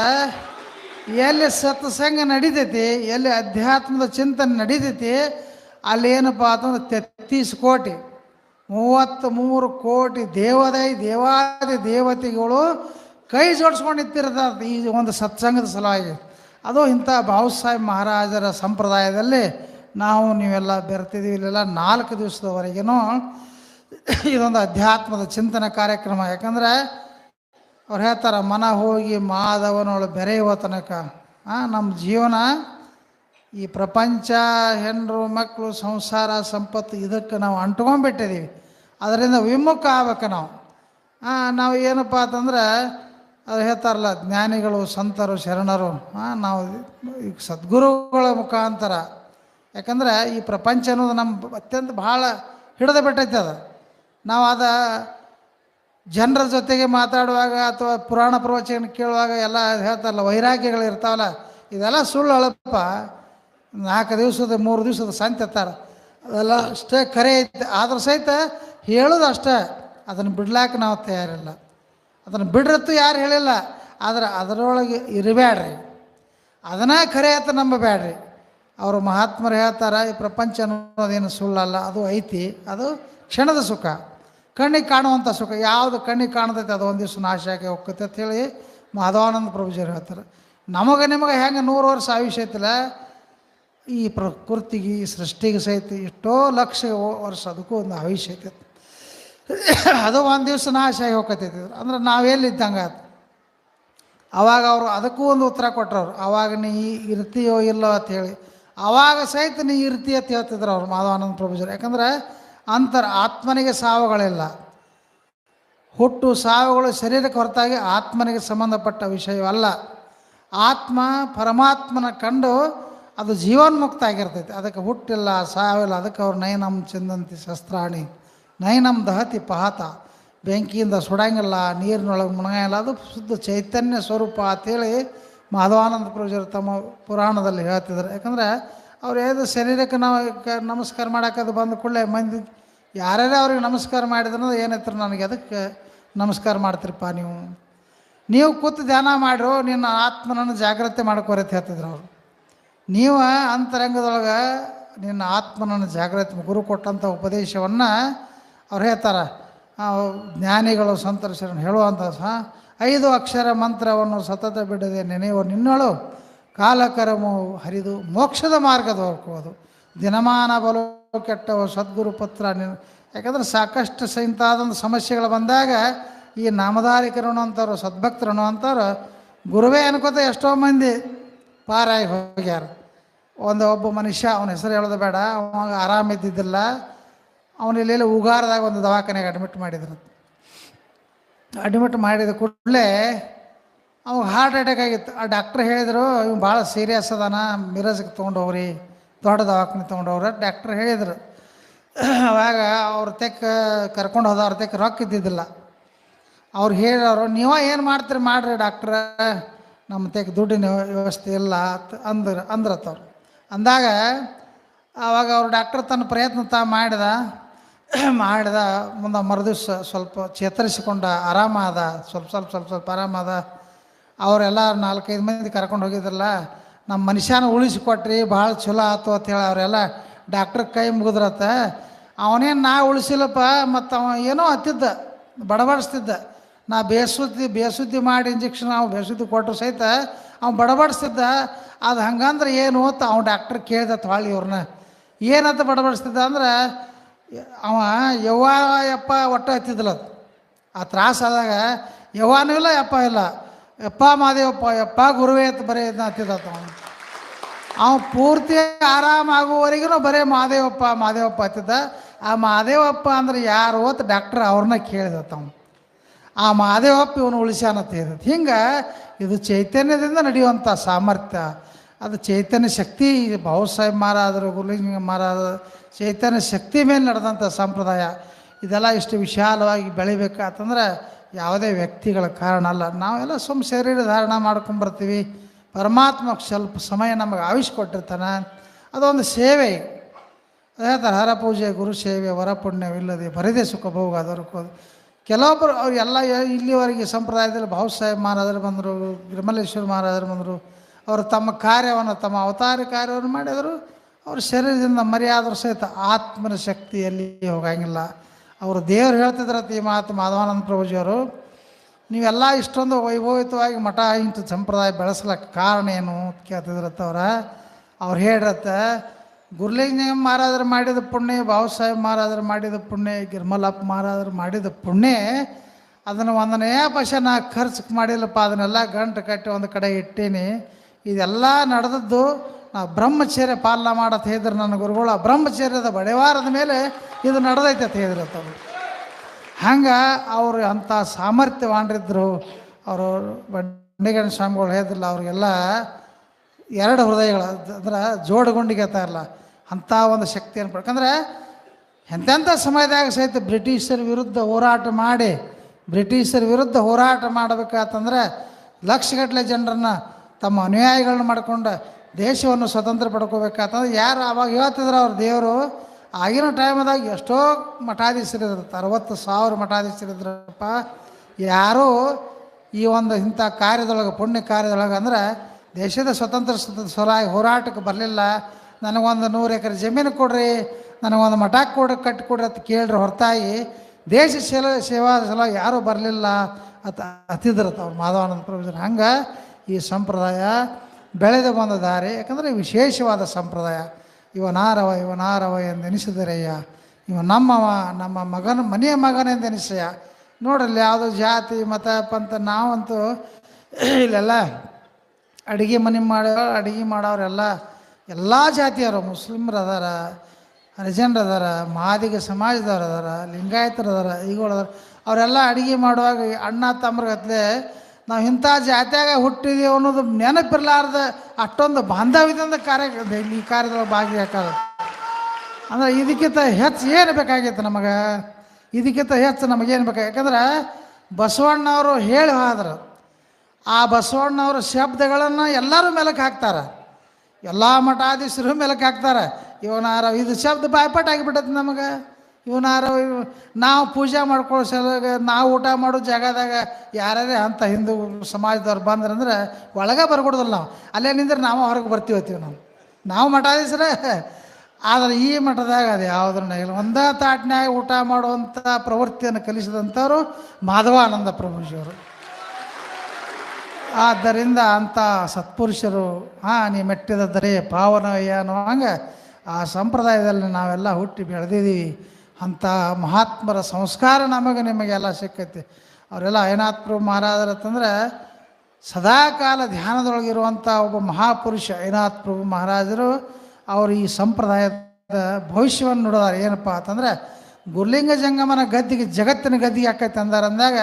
ಎಲ್ಲಿ ಸತ್ಸಂಗ ನಡೀತೈತಿ, ಎಲ್ಲಿ ಅಧ್ಯಾತ್ಮದ ಚಿಂತನೆ ನಡೀತೈತಿ, ಅಲ್ಲಿ ಏನಪ್ಪ ಅಂತಂದ್ರೆ ತೆತ್ತೀಸ್ ಕೋಟಿ ಮೂವತ್ತ್ ಮೂರು ಕೋಟಿ ದೇವದೈ ದೇವಾದಿ ದೇವತೆಗಳು ಕೈ ಜೋಡಿಸ್ಕೊಂಡು ನಿಂತಿರ್ತಾರೆ ಈ ಒಂದು ಸತ್ಸಂಗದ ಸಲುವಾಗಿ. ಅದು ಇಂಥ ಬಾಬು ಸಾಹೇಬ್ ಮಹಾರಾಜರ ಸಂಪ್ರದಾಯದಲ್ಲಿ ನಾವು ನೀವೆಲ್ಲ ಬೆರ್ತಿದ್ದೀವಿ, ಇಲ್ಲೆಲ್ಲ ನಾಲ್ಕು ದಿವಸದವರೆಗೂ ಇದೊಂದು ಅಧ್ಯಾತ್ಮದ ಚಿಂತನೆ ಕಾರ್ಯಕ್ರಮ. ಯಾಕಂದ್ರೆ ಅವ್ರು ಹೇಳ್ತಾರೆ, ಮನ ಹೋಗಿ ಮಾಧವನೊಳು ಬೆರೆಯುವ ತನಕ ನಮ್ಮ ಜೀವನ ಈ ಪ್ರಪಂಚ ಹೆಣ್ಣು ಮಕ್ಕಳು ಸಂಸಾರ, ಸಂಪತ್ತು ಇದಕ್ಕೆ ನಾವು ಅಂಟ್ಕೊಂಡ್ಬಿಟ್ಟಿದ್ದೀವಿ ಅದರಿಂದ ವಿಮುಖ ಆಗ್ಬೇಕು ನಾವು. ನಾವು ಏನಪ್ಪ ಅಂತಂದ್ರೆ ಅದು ಹೇಳ್ತಾರಲ್ಲ, ಜ್ಞಾನಿಗಳು, ಸಂತರು, ಶರಣರು ನಾವು ಈಗ ಸದ್ಗುರುಗಳ ಮುಖಾಂತರ. ಯಾಕಂದ್ರೆ ಈ ಪ್ರಪಂಚ ಅನ್ನೋದು ನಮ್ಮ ಅತ್ಯಂತ ಭಾಳ ಹಿಡಿದು ಬಿಟ್ಟೈತೆ ಅದು. ನಾವು ಅದ ಜನರ ಜೊತೆಗೆ ಮಾತಾಡುವಾಗ ಅಥವಾ ಪುರಾಣ ಪ್ರವಚನ ಕೇಳುವಾಗ ಎಲ್ಲ ಹೇಳ್ತಾರಲ್ಲ, ವೈರಾಗ್ಯಗಳು ಇರ್ತಾವಲ್ಲ, ಇದೆಲ್ಲ ಸುಳ್ಳು ಅಳಪ್ಪ. ನಾಲ್ಕು ದಿವಸದ, ಮೂರು ದಿವಸದ ಸಂತೆ ಇರ್ತಾರೆ ಅದೆಲ್ಲ ಅಷ್ಟೇ ಕರೆ ಐತೆ. ಆದ್ರೂ ಸಹಿತ ಹೇಳೋದು ಅಷ್ಟೇ. ಅದನ್ನು ಬಿಡ್ಲಾಕ ನಾವು ತಯಾರಿಲ್ಲ. ಅದನ್ನು ಬಿಡ್ರತ್ತು ಯಾರು ಹೇಳಿಲ್ಲ. ಆದ್ರೆ ಅದರೊಳಗೆ ಇರಬೇಡ್ರಿ. ಅದನ್ನ ಖರೆ ಅಂತ ನಂಬಬೇಡ್ರಿ. ಅವರು ಮಹಾತ್ಮರು ಹೇಳ್ತಾರೆ, ಈ ಪ್ರಪಂಚ ಅನ್ನೋದೇನು ಸುಳ್ಳಲ್ಲ, ಅದು ಐತಿ, ಅದು ಕ್ಷಣದ ಸುಖ. ಕಣ್ಣಿಗೆ ಕಾಣುವಂಥ ಸುಖ. ಯಾವುದು ಕಣ್ಣಿಗೆ ಕಾಣ್ತೈತೆ ಅದು ಒಂದು ದಿವಸ ನಾಶ ಆಗಿ ಹೋಗ್ತೈತೆ ಅಂತ ಹೇಳಿ ಮಾಧವಾನಂದ ಪ್ರಭುಜರು ಹೇಳ್ತಾರೆ. ನಮಗೆ ನಿಮಗೆ ಹೆಂಗೆ ನೂರು ವರ್ಷ ಆಯುಷ್ಯ ಐತಿಲ್ಲ, ಈ ಪ್ರಕೃತಿಗೆ, ಈ ಸೃಷ್ಟಿಗೆ ಸಹಿತ ಎಷ್ಟೋ ಲಕ್ಷ ವರ್ಷ ಅದಕ್ಕೂ ಒಂದು ಆಯುಷ್ಯ ಐತೆ ಅದು ಒಂದು ದಿವಸ ನಾಶ ಆಗಿ ಹೋಗ್ತೈತೆ. ಅಂದ್ರೆ ನಾವೆಲ್ಲಿದ್ದಂಗೆ ಆಯ್ತು? ಅವಾಗ ಅವರು ಅದಕ್ಕೂ ಒಂದು ಉತ್ತರ ಕೊಟ್ಟರು ಅವಾಗ ನೀ ಇರ್ತೀಯೋ ಇಲ್ಲೋ ಅಂತ ಹೇಳಿ. ಅವಾಗ ಸಹಿತ ನೀ ಇರ್ತೀಯ ಅಂತ ಹೇಳ್ತಿದ್ರು ಅವ್ರು ಮಾಧವಾನಂದ ಪ್ರಭುಜರು ಯಾಕಂದ್ರೆ ಅಂತರ ಆತ್ಮನಿಗೆ ಸಾವುಗಳಿಲ್ಲ. ಹುಟ್ಟು ಸಾವುಗಳು ಶರೀರಕ್ಕೆ ಹೊರತಾಗಿ ಆತ್ಮನಿಗೆ ಸಂಬಂಧಪಟ್ಟ ವಿಷಯವಲ್ಲ ಆತ್ಮ ಪರಮಾತ್ಮನ ಕಂಡು ಅದು ಜೀವನ್ಮುಕ್ತ ಆಗಿರ್ತೈತಿ. ಅದಕ್ಕೆ ಹುಟ್ಟಿಲ್ಲ, ಸಾವಿಲ್ಲ, ಅದಕ್ಕೆ ಅವ್ರು ನಯನಂ ಚಿಂದಂತಿ ಶಸ್ತ್ರಾಣಿ ನಯನಂ ದಹತಿ ಪಹತ, ಬೆಂಕಿಯಿಂದ ಸುಡಂಗಿಲ್ಲ, ನೀರಿನೊಳಗೆ ಮುಣಗಂಗಿಲ್ಲ. ಅದು ಶುದ್ಧ ಚೈತನ್ಯ ಸ್ವರೂಪ ಅಂತೇಳಿ ಮಾಧವಾನಂದ ಪ್ರಭುಜರು ತಮ್ಮ ಪುರಾಣದಲ್ಲಿ ಹೇಳ್ತಿದ್ದಾರೆ. ಯಾಕಂದ್ರೆ ಅವ್ರು ಏದು ಶರೀರಕ್ಕೆ ನಾವು ನಮಸ್ಕಾರ ಮಾಡೋಕ್ಕದು ಬಂದ ಕೂಡಲೇ ಮಂದಿ ಯಾರ್ಯಾರೇ ಅವ್ರಿಗೆ ನಮಸ್ಕಾರ ಮಾಡಿದ್ರು ಏನೈತ್ರ ನನಗೆ ಅದಕ್ಕೆ ನಮಸ್ಕಾರ ಮಾಡ್ತೀರಪ್ಪ ನೀವು? ನೀವು ಕೂತು ಧ್ಯಾನ ಮಾಡಿರೋ, ನಿನ್ನ ಆತ್ಮನನ್ನು ಜಾಗ್ರತೆ ಮಾಡ್ಕೋರಿ ಅಂತ ಹೇಳ್ತಿದ್ರು ಅವರು. ನೀವು ಅಂತರಂಗದೊಳಗೆ ನಿನ್ನ ಆತ್ಮನನ್ನು ಜಾಗ್ರತೆ, ಗುರು ಕೊಟ್ಟಂಥ ಉಪದೇಶವನ್ನು ಅವ್ರು ಹೇಳ್ತಾರೆ. ಜ್ಞಾನಿಗಳು ಸಂತರ್ಶನ ಹೇಳುವಂಥ ಸಹ ಐದು ಅಕ್ಷರ ಮಂತ್ರವನ್ನು ಸತತ ಬಿಡದೆ ನೆನೆಯುವ ನಿನ್ನಳು ಕಾಲಕರಮು ಹರಿದು ಮೋಕ್ಷದ ಮಾರ್ಗದ ಹೋಗುವುದು ದಿನಮಾನ ಬಲು ಕೆಟ್ಟವು ಸದ್ಗುರು ಪತ್ರ ಯಾಕಂದ್ರೆ ಸಾಕಷ್ಟು ಇಂಥಾದೊಂದು ಸಮಸ್ಯೆಗಳು ಬಂದಾಗ ಈ ನಾಮಧಾರಿಕರು ಅಂತವ್ರು ಸದ್ಭಕ್ತರು ಅಂತಾರೋ ಗುರುವೇ ಅನ್ಕೋತ ಎಷ್ಟೋ ಮಂದಿ ಪಾರಾಗಿ ಹೋಗ್ಯಾರ. ಒಂದು ಒಬ್ಬ ಮನುಷ್ಯ, ಅವನ ಹೆಸರು ಹೇಳೋದು ಬೇಡ, ಅವಾಗ ಆರಾಮಿದ್ದಿದ್ದಿಲ್ಲ ಇಲ್ಲಿ ಉಗಾರದಾಗ ಒಂದು ದವಾಖಾನೆಗೆ ಅಡ್ಮಿಟ್ ಮಾಡಿದ್ರು. ಅಡ್ಮಿಟ್ ಮಾಡಿದ ಕೂಡಲೇ ಅವಾಗ ಹಾರ್ಟ್ ಅಟ್ಯಾಕ್ ಆಗಿತ್ತು. ಆ ಡಾಕ್ಟ್ರ್ ಹೇಳಿದರು, ಇವ್ನು ಭಾಳ ಸೀರಿಯಸ್ ಅದಾನ ಮಿರಜ್ಗೆ ತೊಗೊಂಡು ಹೋಗ್ರಿ. ದೊಡ್ಡ ದವಾಖಾನೆ ತೊಗೊಂಡು ಹೋಗ್ರಿ ಡಾಕ್ಟ್ರ್ ಹೇಳಿದರು, ಅವಾಗ ಅವ್ರ ತೆಕ್ಕ ಕರ್ಕೊಂಡು ಹೋದವ್ರ ತೆಕ್ಕ ರೊಕ್ಕ ಇದ್ದಿದ್ದಿಲ್ಲ. ಅವ್ರು ಹೇಳೋರು ನೀವ ಏನು ಮಾಡ್ತೀರಿ, ಮಾಡ್ರಿ ಡಾಕ್ಟ್ರ, ನಮ್ಮ ತೆಕ್ ದುಡ್ಡಿನ ವ್ಯವಸ್ಥೆ ಇಲ್ಲ ಅಂದ್ರ ಅಂದ್ರತ್ತವ್ರು ಅಂದಾಗ ಆವಾಗ ಅವ್ರು ಡಾಕ್ಟರ್ ತನ್ನ ಪ್ರಯತ್ನ ತಾ ಮಾಡಿದ ಮಾಡಿದ, ಮುಂದೆ ಮರುದಿವ್ಸ ಸ್ವಲ್ಪ ಚೇತರಿಸಿಕೊಂಡ ಆರಾಮಾದ ಸ್ವಲ್ಪ ಸ್ವಲ್ಪ ಸ್ವಲ್ಪ ಸ್ವಲ್ಪ ಆರಾಮಾದ ಅವರೆಲ್ಲ ನಾಲ್ಕೈದು ಮಂದಿ ಕರ್ಕೊಂಡು ಹೋಗಿದ್ರಲ್ಲ ನಮ್ಮ ಮನುಷ್ಯನ ಉಳಿಸಿಕೊಟ್ರಿ, ಭಾಳ ಚಲೋ ಆಯ್ತು ಅಂತ ಹೇಳಿ ಅವರೆಲ್ಲ ಡಾಕ್ಟ್ರ್ ಕೈ ಮುಗಿದ್ರತ್ತ. ಅವನೇನು ನಾ ಉಳಿಸಿಲ್ಲಪ್ಪ, ಮತ್ತು ಅವ ಏನೋ ಹತ್ತಿದ್ದ, ಬಡಬಡಿಸ್ತಿದ್ದ. ನಾ ಬೇಸುದ್ದಿ ಬೇಸುದ್ದಿ ಮಾಡಿ ಇಂಜೆಕ್ಷನ್ ಅವ್ನು ಬೇಸುದ್ದಿ ಕೊಟ್ಟರು ಸಹಿತ ಅವ್ನು ಬಡಬಡಿಸ್ತಿದ್ದ. ಅದು ಹಂಗಂದ್ರೆ ಏನು ಅಂತ ಅವ್ನು ಡಾಕ್ಟ್ರ್ ಕೇಳ್ದ ಹೊಳ್ಳಿ ಇವ್ರನ್ನ. ಏನಂತ ಬಡಬಡಿಸ್ತಿದ್ದ ಅಂದ್ರೆ, ಅವ ಯವ್ವ ಯಪ್ಪ ಒಟ್ಟು ಹತ್ತಿದ್ದಿಲ್ಲ ಆ ತ್ರಾಸಾದಾಗ ಯವ್ವಾನೂ ಇಲ್ಲ, ಯಪ್ಪ ಇಲ್ಲ. ಯಪ್ಪ ಮಾದೇವಪ್ಪ ಯಪ್ಪ ಗುರುವೇ ಅಂತ ಬರೀ ಇದನ್ನ ಅವ ಪೂರ್ತಿ ಆರಾಮಾಗುವವರೆಗೂ ಬರೇ ಮಾದೇವಪ್ಪ ಮಾದೇವಪ್ಪ ಹತ್ತಿದ್ದ ಆ ಮಾದೇವಪ್ಪ ಅಂದ್ರೆ ಯಾರು ಅಂತ ಡಾಕ್ಟ್ರ್ ಅವ್ರನ್ನ ಕೇಳಿದತ್ತ ಅವನು. ಆ ಮಾದೇವಪ್ಪ ಇವನು ಉಳಿಸ್ಯಾನಂತ ಹೇಳಿದ ಹಿಂಗೆ ಇದು ಚೈತನ್ಯದಿಂದ ನಡೆಯುವಂಥ ಸಾಮರ್ಥ್ಯ. ಅದು ಚೈತನ್ಯ ಶಕ್ತಿ ಬಾಬಾಸಾಹೇಬ್ ಮಹಾರಾಜರು, ಗುರುಲಿಂಗ ಮಹಾರಾಜ ಚೈತನ್ಯ ಶಕ್ತಿ ಮೇಲೆ ನಡೆದಂಥ ಸಂಪ್ರದಾಯ. ಇದೆಲ್ಲ ಇಷ್ಟು ವಿಶಾಲವಾಗಿ ಬೆಳಿಬೇಕಾತಂದ್ರೆ ಯಾವುದೇ ವ್ಯಕ್ತಿಗಳ ಕಾರಣ ಅಲ್ಲ. ನಾವೆಲ್ಲ ಸುಮ್ಮ ಶರೀರ ಧಾರಣ ಮಾಡ್ಕೊಂಬರ್ತೀವಿ ಪರಮಾತ್ಮ ಸ್ವಲ್ಪ ಸಮಯ ನಮಗೆ ಆವಿಸ್ಕೊಟ್ಟಿರ್ತಾನೆ ಅದೊಂದು ಸೇವೆ ಅದೇ ಹೇಳ್ತಾರೆ, ಹರ ಪೂಜೆ ಗುರು ಸೇವೆ, ವರ ಪುಣ್ಯವಿಲ್ಲದೆ ಬರದೇ ಸುಖ ಭೋಗ ಅದರಕ್ಕೋದು ಕೆಲವೊಬ್ಬರು ಅವ್ರು ಎಲ್ಲ ಇಲ್ಲಿವರೆಗೆ ಸಂಪ್ರದಾಯದಲ್ಲಿ ಭಾವಸಾಹೇಬ್ ಮಹಾರಾಜರು ಬಂದರು ವಿಮಲೇಶ್ವರ ಮಹಾರಾಜರು ಬಂದರು. ಅವರು ತಮ್ಮ ಕಾರ್ಯವನ್ನು, ತಮ್ಮ ಅವತಾರ ಕಾರ್ಯವನ್ನು ಮಾಡಿದರು. ಅವ್ರ ಶರೀರದಿಂದ ಮರ್ಯಾದರೂ ಸಹಿತ ಆತ್ಮನ ಶಕ್ತಿಯಲ್ಲಿ ಹೋಗಂಗಿಲ್ಲ. ಅವರು ದೇವರು ಹೇಳ್ತಿದ್ರತ್ತ ಈ ಮಾತು ಮಾಧವಾನಂದ ಪ್ರಭುಜಿಯವರು, ನೀವೆಲ್ಲ ಇಷ್ಟೊಂದು ವೈಭವಿತವಾಗಿ ಮಠ ಇಂಥ ಸಂಪ್ರದಾಯ ಬೆಳೆಸ್ಲಕ್ಕೆ ಕಾರಣ ಏನು ಕೇಳ್ತಿದ್ರತ್ತ ಅವ್ರ. ಅವ್ರು ಹೇಳಿರತ್ತ ಗುರುಲಿಂಗ ಮಹಾರಾಜರು ಮಾಡಿದ ಪುಣ್ಯ, ಬಾಬಾಸಾಹೇಬ್ ಮಹಾರಾಜರು ಮಾಡಿದ ಪುಣ್ಯ ಗಿರ್ಮಲಪ್ಪ ಮಹಾರಾಜರು ಮಾಡಿದ ಪುಣ್ಯ, ಅದನ್ನು ಒಂದನೇ ಪಶ ನಾ ಖರ್ಚು ಮಾಡಿಲ್ಲಪ್ಪ, ಅದನ್ನೆಲ್ಲ ಗಂಟು ಕಟ್ಟಿ ಒಂದು ಕಡೆ ಇಟ್ಟೀನಿ. ಇದೆಲ್ಲ ನಡೆದದ್ದು ನಾ ಬ್ರಹ್ಮಚರ್ಯ ಪಾಲನೆ ಮಾಡತ್ ಹೇಳಿದ್ರು ನನ್ನ ಗುರುಗಳು, ಆ ಬ್ರಹ್ಮಚರ್ಯದ ಬಡೆವಾರದ ಮೇಲೆ ಇದು ನಡೆದೈತೆ ಅಂತ ಹೇಳಿದ್ರತ್ತ ಅವರು. ಹಂಗೆ ಅವರು ಅಂಥ ಸಾಮರ್ಥ್ಯವಾನ್ರಿದ್ರು. ಅವರು ಬಂಡಿಗಣ ಸ್ವಾಮಿಗಳು ಹೇಳಿದ್ರಲ್ಲ, ಅವ್ರಿಗೆಲ್ಲ ಎರಡು ಹೃದಯಗಳು, ಅಂದ್ರೆ ಜೋಡುಗುಂಡಿಗೆ ಇರಲ್ಲ, ಅಂಥ ಒಂದು ಏನು ಪಡ್ಕಂದ್ರೆ ಎಂತೆಂಥ ಸಮಯದಾಗ ಸಹಿತ ಬ್ರಿಟಿಷರ ವಿರುದ್ಧ ಹೋರಾಟ ಮಾಡಿ, ಬ್ರಿಟಿಷರ ವಿರುದ್ಧ ಹೋರಾಟ ಮಾಡಬೇಕಾತಂದ್ರೆ ಲಕ್ಷಗಟ್ಟಲೆ ಜನರನ್ನು ತಮ್ಮ ಅನುಯಾಯಿಗಳನ್ನ ಮಾಡ್ಕೊಂಡು ದೇಶವನ್ನು ಸ್ವತಂತ್ರ ಪಡ್ಕೋಬೇಕಾತಂದ್ರೆ ಯಾರು ಆವಾಗ ಹೇಳ್ತಿದ್ರು ಅವ್ರ ದೇವರು, ಆಗಿನ ಟೈಮ್ದಾಗ ಎಷ್ಟೋ ಮಠಾಧೀಶರಿದ್ರು, ಅರವತ್ತು ಸಾವಿರ ಮಠಾಧೀಶರಿದ್ರಪ್ಪ. ಯಾರೂ ಈ ಒಂದು ಇಂಥ ಕಾರ್ಯದೊಳಗೆ, ಪುಣ್ಯ ಕಾರ್ಯದೊಳಗೆ ಅಂದ್ರೆ ದೇಶದ ಸ್ವತಂತ್ರ ಸ- ಹೋರಾಟಕ್ಕೆ ಬರಲಿಲ್ಲ. ನನಗೊಂದು ನೂರು ಎಕರೆ ಜಮೀನು ಕೊಡ್ರಿ, ನನಗೊಂದು ಮಠ ಕೊಡಿ, ಕಟ್ಟಿ ಕೊಡ್ರಿ ಅಂತ ಕೇಳ್ರಿ ಹೊರತಾಗಿ ದೇಶ ಸೇವಾ ಸೇವಾ ಸಲ ಯಾರೂ ಬರಲಿಲ್ಲ ಅತ್ತ ಹತ್ತಿದ್ರತ್ತ ಅವ್ರು ಮಾಧವಾನಂದ ಪ್ರಭುಜರು ಹಂಗೆ ಈ ಸಂಪ್ರದಾಯ ಬೆಳೆದು ಬಂದ ದಾರಿ, ಯಾಕಂದರೆ ವಿಶೇಷವಾದ ಸಂಪ್ರದಾಯ. ಇವನಾರವ ಇವನಾರವ ಎಂದೆನಿಸಿದರಯ್ಯ. ಇವ ನಮ್ಮವ, ನಮ್ಮ ಮಗನ, ಮನೆಯ ಮಗನೆಂದೆನಿಸಯ್ಯ ನೋಡಲಿ ಯಾವುದೋ ಜಾತಿ, ಮತ, ಪಂಥ, ನಾವಂತೂ [CLEARS THROAT] ಇಲ್ಲೆಲ್ಲ ಅಡುಗೆ ಮನೆ ಮಾಡೋ ಅಡುಗೆ ಮಾಡೋರೆಲ್ಲ ಎಲ್ಲ ಜಾತಿಯವರು ಮುಸ್ಲಿಮ್ರು ಅದಾರ ಹರಿಜನ್ರು ಅದಾರ ಮಾದಿಗ ಸಮಾಜದವ್ರು ಅದಾರ ಲಿಂಗಾಯತರು ಅದಾರ ಈಗಳು ಅವರೆಲ್ಲ ಅಡುಗೆ ಮಾಡುವಾಗ ಅಣ್ಣ ತಮ್ಮರ್ಗತ್ಲೆ ನಾವು ಇಂಥ ಜಾತ್ಯಾಗ ಹುಟ್ಟಿದೀವಿ ಅನ್ನೋದು ನೆನಪಿರ್ಲಾರ್ದ ಅಷ್ಟೊಂದು ಬಾಂಧವ್ಯದಿಂದ ಕಾರ್ಯ ಈ ಕಾರ್ಯದೊಳಗೆ ಹಾಕೋದು ಅಂದ್ರೆ ಇದಕ್ಕಿಂತ ಹೆಚ್ಚು ಏನು ಬೇಕಾಗಿತ್ತು ನಮಗೆ? ಇದಕ್ಕಿಂತ ಹೆಚ್ಚು ನಮಗೇನು ಬೇಕು? ಯಾಕಂದ್ರೆ ಬಸವಣ್ಣವರು ಹೇಳಿ ಹೋದ್ರೆ. ಆ ಬಸವಣ್ಣವ್ರ ಶಬ್ದಗಳನ್ನು ಎಲ್ಲರೂ ಮೆಲಕ್ಕೆ ಹಾಕ್ತಾರೆ. ಎಲ್ಲ ಮಠಾಧೀಶರು ಮೆಲಕ್ಕೆ ಹಾಕ್ತಾರೆ. ಇವನಾರ ಇದು ಶಬ್ದ ಬಾಯ್ಪಾಠ ಆಗಿಬಿಟ್ಟೈತೆ ನಮಗೆ. ಇವನಾರ ಇವ್- ನಾವು ಪೂಜೆ ಮಾಡ್ಕೊಳ್ಳೋ ಸಲುವಾಗ ನಾವು ಊಟ ಮಾಡೋ ಜಾಗದಾಗ ಯಾರ್ಯಾರೇ ಅಂತ ಹಿಂದೂ ಸಮಾಜದವ್ರು ಬಂದ್ರಂದ್ರೆ ಒಳಗೆ ಬರ್ಕೊಡೋದಿಲ್ಲ ನಾವು. ಅಲ್ಲೇ ನಿಂದ್ರೆ ನಾವು ಹೊರಗೆ ಬರ್ತೀವತ್ತೀವಿ ನಾವು. ನಾವು ಮಠಾಧೀಶರೇ. ಆದ್ರೆ ಈ ಮಠದಾಗ ಅದು ಯಾವುದನ್ನ ಇಲ್ಲ. ಒಂದೇ ತಾಟ್ನ್ಯಾಗ ಊಟ ಮಾಡುವಂಥ ಪ್ರವೃತ್ತಿಯನ್ನು ಕಲಿಸಿದಂಥವ್ರು ಮಾಧವಾನಂದ ಪ್ರಭುಜಿಯವರು. ಆದ್ದರಿಂದ ಅಂಥ ಸತ್ಪುರುಷರು, ಹಾಂ, ನೀ ಮೆಟ್ಟಿದ ದರೆ ಪಾವನಯ್ಯ ಅನ್ನೋ ಹಂಗೆ ಆ ಸಂಪ್ರದಾಯದಲ್ಲಿ ನಾವೆಲ್ಲ ಹುಟ್ಟಿ ಬೆಳೆದಿದ್ದೀವಿ. ಅಂಥ ಮಹಾತ್ಮರ ಸಂಸ್ಕಾರ ನಮಗೆ ನಿಮಗೆಲ್ಲ ಸಿಕ್ಕೈತಿ. ಅವರೆಲ್ಲ ಐನಾಥ್ ಪ್ರಭು ಮಹಾರಾಜರತ್ತಂದ್ರೆ ಸದಾಕಾಲ ಧ್ಯಾನದೊಳಗಿರುವಂಥ ಒಬ್ಬ ಮಹಾಪುರುಷ ಐನಾಥ್ ಪ್ರಭು ಮಹಾರಾಜರು ಅವರು ಈ ಸಂಪ್ರದಾಯದ ಭವಿಷ್ಯವನ್ನು ನೋಡಿದಾರೆ. ಏನಪ್ಪ ಅಂತಂದ್ರೆ ಗುರ್ಲಿಂಗ ಜಂಗಮನ ಗದ್ದಿಗೆ ಜಗತ್ತಿನ ಗದ್ದಿಗೆ ಆಕೈತೆ ಅಂದಾರ ಅಂದಾಗ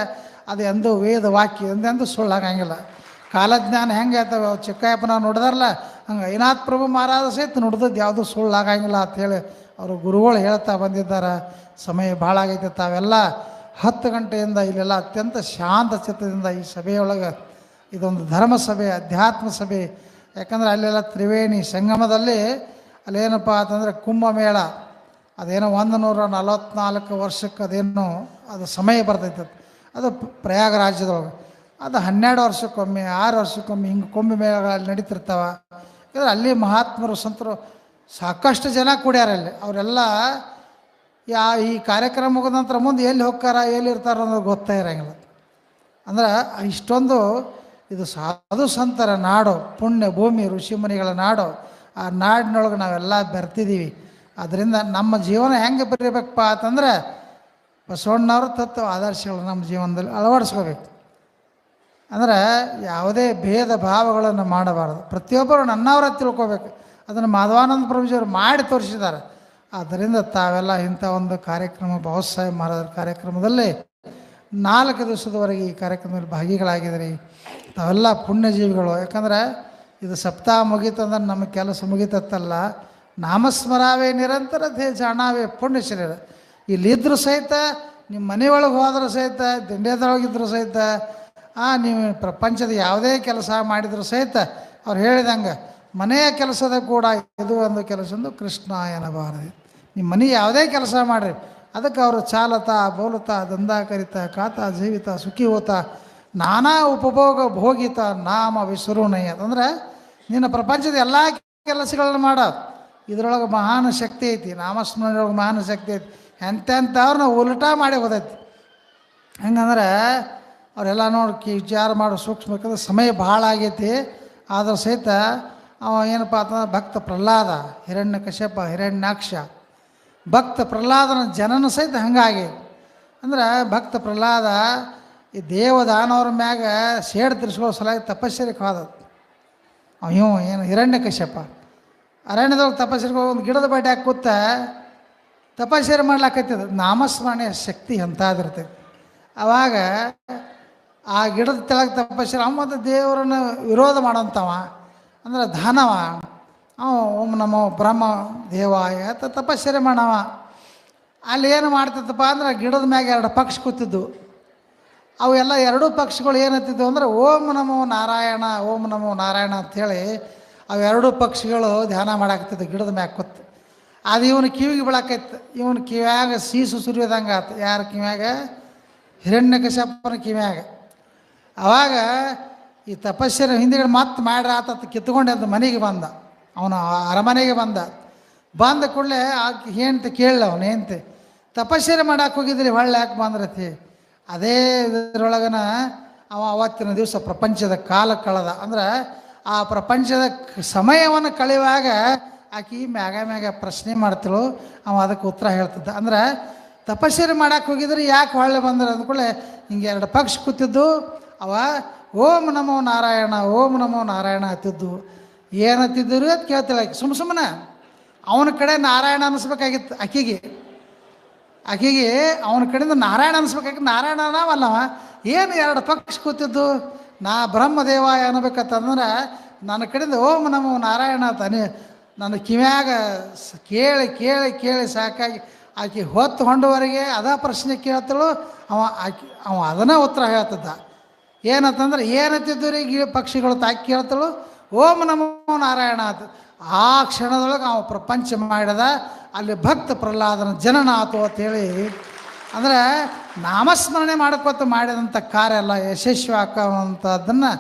ಅದು ಎಂದೂ ವೇದ ವಾಕ್ಯ ಎಂದೆಂದೂ ಸುಳ್ಳಾಗಂಗಿಲ್ಲ ಕಾಲಜ್ಞಾನ ಹೆಂಗೆ ಆಯ್ತವ? ಚಿಕ್ಕಯ್ಯಪ್ಪನ ನೋಡಿದಾರಲ್ಲ, ಹಂಗೆ ಐನಾಥ್ ಪ್ರಭು ಮಹಾರಾಜ ಸಹಿತ ನುಡ್ದದ್ದು ಯಾವುದೂ ಸುಳ್ಳಾಗಂಗಿಲ್ಲ ಅಂತೇಳಿ ಅವರು ಗುರುಗಳು ಹೇಳ್ತಾ ಬಂದಿದ್ದಾರೆ, ಸಮಯ ಭಾಳ ಆಗೈತೆ, ತಾವೆಲ್ಲ ಹತ್ತು ಗಂಟೆಯಿಂದ ಇಲ್ಲೆಲ್ಲ ಅತ್ಯಂತ ಶಾಂತ ಚಿತ್ತದಿಂದ ಈ ಸಭೆಯೊಳಗೆ ಇದೊಂದು ಧರ್ಮ ಸಭೆ ಅಧ್ಯಾತ್ಮ ಸಭೆ. ಯಾಕಂದ್ರೆ ಅಲ್ಲೆಲ್ಲ ತ್ರಿವೇಣಿ ಸಂಗಮದಲ್ಲಿ ಅಲ್ಲೇನಪ್ಪ ಅಂತಂದರೆ ಕುಂಭಮೇಳ, ಅದೇನೋ ಒಂದು ನೂರ ನಲವತ್ನಾಲ್ಕು ವರ್ಷಕ್ಕೆ ಅದೇನು ಅದು ಸಮಯ ಬರ್ತೈತೆ. ಅದು. ಪ್ರಯಾಗರಾಜ್ಯದೊಳಗೆ. ಅದು ಹನ್ನೆರಡು ವರ್ಷಕ್ಕೊಮ್ಮೆ, ಆರು ವರ್ಷಕ್ಕೊಮ್ಮೆ ಹಿಂಗೆ ಕುಂಭ ಮೇಳಗಳಲ್ಲಿ ನಡೀತಿರ್ತಾವೆ. ಯಾಕಂದ್ರೆ ಅಲ್ಲಿ ಮಹಾತ್ಮರು, ಸಂತರು ಸಾಕಷ್ಟು ಜನ ಕೂಡ್ಯಾರ ಅಲ್ಲಿ. ಅವರೆಲ್ಲ ಯಾ ಈ ಕಾರ್ಯಕ್ರಮ ಮುಗಿದ ನಂತರ ಮುಂದೆ ಎಲ್ಲಿ ಹೋಗ್ತಾರ, ಎಲ್ಲಿ ಇರ್ತಾರ ಅನ್ನೋದು ಗೊತ್ತೇ ಇರಂಗಿಲ್ಲ. ಅಂದ್ರೆ ಇಷ್ಟೊಂದು ಇದು ಸಾಧು ಸಂತರ ನಾಡು, ಪುಣ್ಯ ಭೂಮಿ ಋಷಿಮುನಿಗಳ ನಾಡು, ಆ ನಾಡಿನೊಳಗೆ ನಾವೆಲ್ಲ ಬೆರ್ತಿದ್ದೀವಿ ಅದರಿಂದ ನಮ್ಮ ಜೀವನ ಹೆಂಗೆ ಬರೀಬೇಕಪ್ಪ ಅಂತಂದ್ರೆ ಬಸವಣ್ಣವ್ರ ತತ್ವ, ಆದರ್ಶಗಳು ನಮ್ಮ ಜೀವನದಲ್ಲಿ ಅಳವಡಿಸ್ಕೋಬೇಕು. ಅಂದ್ರೆ ಯಾವುದೇ ಭೇದ ಭಾವಗಳನ್ನು ಮಾಡಬಾರದು. ಪ್ರತಿಯೊಬ್ಬರು ನನ್ನವರ ತಿಳ್ಕೊಬೇಕು. ಅದನ್ನು ಮಾಧವಾನಂದ ಪ್ರಭುಜಿಯವರು ಮಾಡಿ ತೋರಿಸಿದ್ದಾರೆ. ಆದ್ದರಿಂದ ತಾವೆಲ್ಲ ಇಂಥ ಒಂದು ಕಾರ್ಯಕ್ರಮ ಬಾಬಾಸಾಹೇಬ್ ಮಹಾರಾಜರ ಕಾರ್ಯಕ್ರಮದಲ್ಲಿ ನಾಲ್ಕು ದಿವಸದವರೆಗೆ ಈ ಕಾರ್ಯಕ್ರಮದಲ್ಲಿ ಭಾಗಿಗಳಾಗಿದ್ರಿ ತಾವೆಲ್ಲ ಪುಣ್ಯಜೀವಿಗಳು. ಯಾಕಂದ್ರೆ ಇದು ಸಪ್ತಾಹ ಮುಗೀತಂದ್ರೆ ನಮ್ಮ ಕೆಲಸ ಮುಗೀತತ್ತಲ್ಲ. ನಾಮಸ್ಮರಾವೇ ನಿರಂತರ ದೇ ಜಾಣಾವೇ ಪುಣ್ಯ ಶರೀರ. ಇಲ್ಲಿದ್ದರೂ ಸಹಿತ, ನಿಮ್ಮ ಮನೆಯೊಳಗೆ ಹೋದರೂ ಸಹಿತ ದಿಂಡ್ಯದೊಳಗಿದ್ರು ಸಹಿತ, ಆ ನೀವು ಪ್ರಪಂಚದ ಯಾವುದೇ ಕೆಲಸ ಮಾಡಿದರೂ ಸಹಿತ ಅವ್ರು ಹೇಳಿದಂಗೆ ಮನೆಯ ಕೆಲಸದ ಕೂಡ ಇದು ಒಂದು ಕೆಲಸಂದು ಕೃಷ್ಣ ಎನ್ನಬಾರದು ನಿಮ್ಮ ಮನೆ ಯಾವುದೇ ಕೆಲಸ ಮಾಡಿರಿ. ಅದಕ್ಕೆ ಅವರು ಚಾಲತ, ಬೋಲತಾ ದಂಧ ಕರಿತ ಕಾತ, ಜೀವಿತ, ಸುಖಿ ಹೋತ, ನಾನಾ ಉಪಭೋಗ ಭೋಗಿತ, ನಾಮ ವಿಶ್ವರುಣಯ ಅಂದರೆ ನಿನ್ನ ಪ್ರಪಂಚದ ಎಲ್ಲ ಕೆಲಸಗಳನ್ನು ಮಾಡೋದು ಇದರೊಳಗೆ ಮಹಾನ್ ಶಕ್ತಿ ಐತಿ, ನಾಮಸ್ಮರಣೆಯೊಳಗೆ ಮಹಾನ್ ಶಕ್ತಿ ಐತಿ. ಎಂತೆಂಥವ್ರನ್ನ ಉಲ್ಟಾ ಮಾಡಿ ಹೋದೈತಿ. ಹೆಂಗಂದ್ರೆ ಅವರೆಲ್ಲ ನೋಡಿ, ವಿಚಾರ ಮಾಡೋ ಸೂಕ್ಷ್ಮ ಸಮಯ ಭಾಳ ಆಗೈತಿ. ಆದರೂ ಸಹಿತ ಅವ ಏನಪ್ಪ ಅಂತಂದ್ರೆ ಭಕ್ತ ಪ್ರಹ್ಲಾದ, ಹಿರಣ್ಯ ಕಶ್ಯಪ, ಹಿರಣ್ಯಾಕ್ಷ. ಭಕ್ತ ಪ್ರಹ್ಲಾದನ ಜನನ ಸಹಿತ ಹಂಗಾಗಿ. ಅಂದ್ರೆ ಭಕ್ತ ಪ್ರಹ್ಲಾದ ಈ ದೇವದಾನವ್ರ ಮ್ಯಾಗ ಸೇಡ್ ತಿರ್ಸ್ಕೊಳ್ಳೋ ಸಲಾಗಿ ತಪಸ್ಸರಿಗೆ ಹೋದ ಅವ ಏನು ಹಿರಣ್ಯ ಕಶ್ಯಪ. ಅರಣ್ಯದೊಳಗೆ ತಪಸ್ಸರಿಗೆ ಒಂದು ಗಿಡದ ಹಾಕಿ ಕೂತ ತಪಸ್ಸರಿ ಮಾಡ್ಲಾಕತ್ತಿದ. ನಾಮಸ್ಮರಣೆಯ ಶಕ್ತಿ ಎಂತಾದಿರ್ತೈತಿ. ಅವಾಗ ಆ ಗಿಡದ ತೆಳಗೆ ತಪಸ್ಸರಿ ಅಮ್ಮದ ದೇವರನ್ನು ವಿರೋಧ ಮಾಡೋಂಥವ ಅಂದ್ರೆ ದಾನವ ಅವ ಓಂ ನಮೋ ಬ್ರಹ್ಮ ದೇವಾಯ ಅಂತ ತಪಸ್ಸರೆ ಮಾಡವ ಅಲ್ಲಿ ಏನು ಮಾಡ್ತಿತ್ತಪ್ಪ ಅಂದ್ರೆ ಗಿಡದ ಮ್ಯಾಗೆ ಎರಡು ಪಕ್ಷಿ ಕೂತಿದ್ದು ಅವು ಎಲ್ಲ ಎರಡೂ ಪಕ್ಷಿಗಳು ಏನತ್ತಿದ್ದು ಅಂದ್ರೆ ಓಂ ನಮೋ ನಾರಾಯಣ, ಓಂ ನಮೋ ನಾರಾಯಣ ಅಂಥೇಳಿ ಅವೆರಡೂ ಪಕ್ಷಿಗಳು ಧ್ಯಾನ ಮಾಡಾಕತ್ತಿದ್ದು ಗಿಡದ ಮ್ಯಾಗ ಕೂತು. ಅದು ಇವನು ಕಿವಿಗೆ ಬಿಳಾಕೈತೆ. ಇವನು ಕಿವ್ಯಾಗ ಸೀಸು ಸುರಿಯೋದಂಗೆ ಆತು. ಯಾರ ಕಿವ್ಯಾಗ? ಹಿರಣ್ಯ ಕಶ್ಯಪನ ಕಿವ್ಯಾಗ. ಅವಾಗ ಈ ತಪಸ್ಸಿನ ಹಿಂದೆಗಡೆ ಮತ್ತೆ ಮಾಡ್ರ ಆತ ಕಿತ್ಕೊಂಡೆ ಅಂತ ಮನೆಗೆ ಬಂದ. ಅವನು ಅರಮನೆಗೆ ಬಂದ. ಬಂದ ಕೂಡಲೇ ಆಕೆ ಏನಂತ ಕೇಳಲ್ಲ ಅವನು ಏನಂತೆ ತಪಸ್ಸಿನ ಮಾಡಕ್ಕೆ ಹೋಗಿದ್ರಿ, ಹೊಳ್ಳೆ ಯಾಕೆ ಬಂದ್ರತಿ? ಅದೇ ಇದರೊಳಗನ ಅವ ಅವತ್ತಿನ ದಿವಸ ಪ್ರಪಂಚದ ಕಾಲ ಕಳೆದ. ಅಂದ್ರೆ ಆ ಪ್ರಪಂಚದ ಸಮಯವನ್ನು ಕಳೆಯುವಾಗ ಆಕೆ ಮ್ಯಾಗ ಮ್ಯಾಗ ಪ್ರಶ್ನೆ ಮಾಡ್ತಳು, ಅವ ಅದಕ್ಕೆ ಉತ್ತರ ಹೇಳ್ತಿದ್ದ. ಅಂದ್ರೆ ತಪಸ್ಸಿನ ಮಾಡಕ್ಕೆ ಹೋಗಿದ್ರೆ, ಯಾಕೆ ಹೊಳ್ಳೆ ಬಂದ್ರೆ ಅಂದ್ಕೊಳ್ಳೆ ಹಿಂಗೆ ಎರಡು ಪಕ್ಷ ಕೂತಿದ್ದು, ಅವ ಓಂ ನಮೋ ನಾರಾಯಣ, ಓಂ ನಮೋ ನಾರಾಯಣ ಹತ್ತಿದ್ದು. ಏನು ಹತ್ತಿದ್ದರು ಅಂತ ಕೇಳ್ತಾಳೆ ಆಕೆ. ಸುಮ್ಮ ಸುಮ್ಮನೆ ಅವನ ಕಡೆ ನಾರಾಯಣ ಅನ್ನಿಸ್ಬೇಕಾಗಿತ್ತು ಆಕೆಗೆ. ಆಕೆಗೆ ಅವನ ಕಡೆಯಿಂದ ನಾರಾಯಣ ಅನ್ನಿಸ್ಬೇಕಾಗಿತ್ತು. ನಾರಾಯಣ ನಾವಲ್ಲವ ಏನು ಎರಡು ಪಕ್ಷ ಕೂತಿದ್ದು? ನಾ ಬ್ರಹ್ಮದೇವಾಯ ಅನ್ನಬೇಕಂತಂದ್ರೆ ನನ್ನ ಕಡೆಯಿಂದ ಓಂ ನಮೋ ನಾರಾಯಣ ತಾನೆ. ನನ್ನ ಕಿವ್ಯಾಗ ಕೇಳಿ ಕೇಳಿ ಕೇಳಿ ಸಾಕಾಗಿ ಆಕೆ ಹೊತ್ತು ಹೊಂಡವರಿಗೆ ಅದ ಪ್ರಶ್ನೆ ಕೇಳ್ತಾಳು. ಅವ ಆಕೆ, ಅವ ಅದನ್ನ ಉತ್ತರ ಹೇಳ್ತಿದ್ದ. ಏನಂತಂದ್ರೆ ಏನತ್ತಿದ್ದು ರೀ ಗಿ ಪಕ್ಷಿಗಳು ತಾಕಿ ಕೇಳ್ತಳು? ಓಂ ನಮೋ ನಾರಾಯಣ ಅಂತ. ಆ ಕ್ಷಣದೊಳಗೆ ಅವ ಪ್ರಪಂಚ ಮಾಡಿದ, ಅಲ್ಲಿ ಭಕ್ತ ಪ್ರಹ್ಲಾದನ ಜನನ ಆತು ಅಂತೇಳಿ ಅಂದರೆ ನಾಮಸ್ಮರಣೆ ಮಾಡ್ಕೊತ ಮಾಡಿದಂಥ ಕಾರ್ಯ ಎಲ್ಲ ಯಶಸ್ವಿ ಹಾಕೋವಂಥದ್ದನ್ನು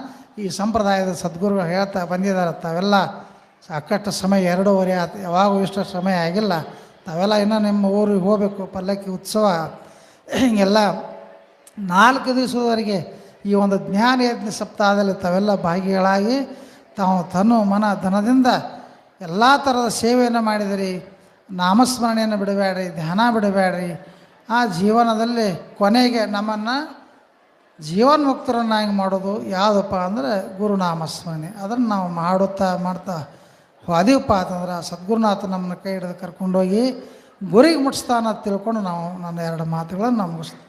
ಈ ಸಂಪ್ರದಾಯದ ಸದ್ಗುರುಗಳು ಹೇಳ್ತಾ ಬಂದಿದ್ದಾರೆ. ತಾವೆಲ್ಲ ಸಾಕಷ್ಟು ಸಮಯ, ಎರಡೂವರೆ ಆತು, ಯಾವಾಗೂ ಇಷ್ಟು ಸಮಯ ಆಗಿಲ್ಲ. ತಾವೆಲ್ಲ ಇನ್ನೂ ನಿಮ್ಮ ಊರಿಗೆ ಹೋಗಬೇಕು, ಪಲ್ಲಕ್ಕಿ ಉತ್ಸವ. ಹಿಂಗೆಲ್ಲ ನಾಲ್ಕು ದಿವಸದವರೆಗೆ ಈ ಒಂದು ಜ್ಞಾನ ಯಜ್ಞ ಸಪ್ತಾಹದಲ್ಲಿ ತಾವೆಲ್ಲ ಭಾಗಿಗಳಾಗಿ ತಾವು ತನು ಮನ ಧನದಿಂದ ಎಲ್ಲ ಥರದ ಸೇವೆಯನ್ನು ಮಾಡಿದಿರಿ. ನಾಮಸ್ಮರಣೆಯನ್ನು ಬಿಡಬೇಡ್ರಿ, ಧ್ಯಾನ ಬಿಡಬೇಡ್ರಿ. ಆ ಜೀವನದಲ್ಲಿ ಕೊನೆಗೆ ನಮ್ಮನ್ನು ಜೀವನ್ಮುಕ್ತರನ್ನಾಗಿ ಮಾಡೋದು ಯಾವುದಪ್ಪ ಅಂದರೆ ಗುರುನಾಮಸ್ಮರಣೆ. ಅದನ್ನು ನಾವು ಮಾಡುತ್ತಾ ಮಾಡ್ತಾ ಹೋದೀವಪ್ಪ ಅಂತಂದ್ರೆ ಸದ್ಗುರುನಾಥ ನಮ್ಮನ್ನ ಕೈ ಹಿಡಿದು ಕರ್ಕೊಂಡೋಗಿ ಗುರಿಗೆ ಮುಟ್ಟಿಸ್ತಾನ ಅಂತ ತಿಳ್ಕೊಂಡು ನಾವು ನನ್ನ ಎರಡು ಮಾತುಗಳನ್ನು ನಾವು ಮುಗಿಸ್ತೀವಿ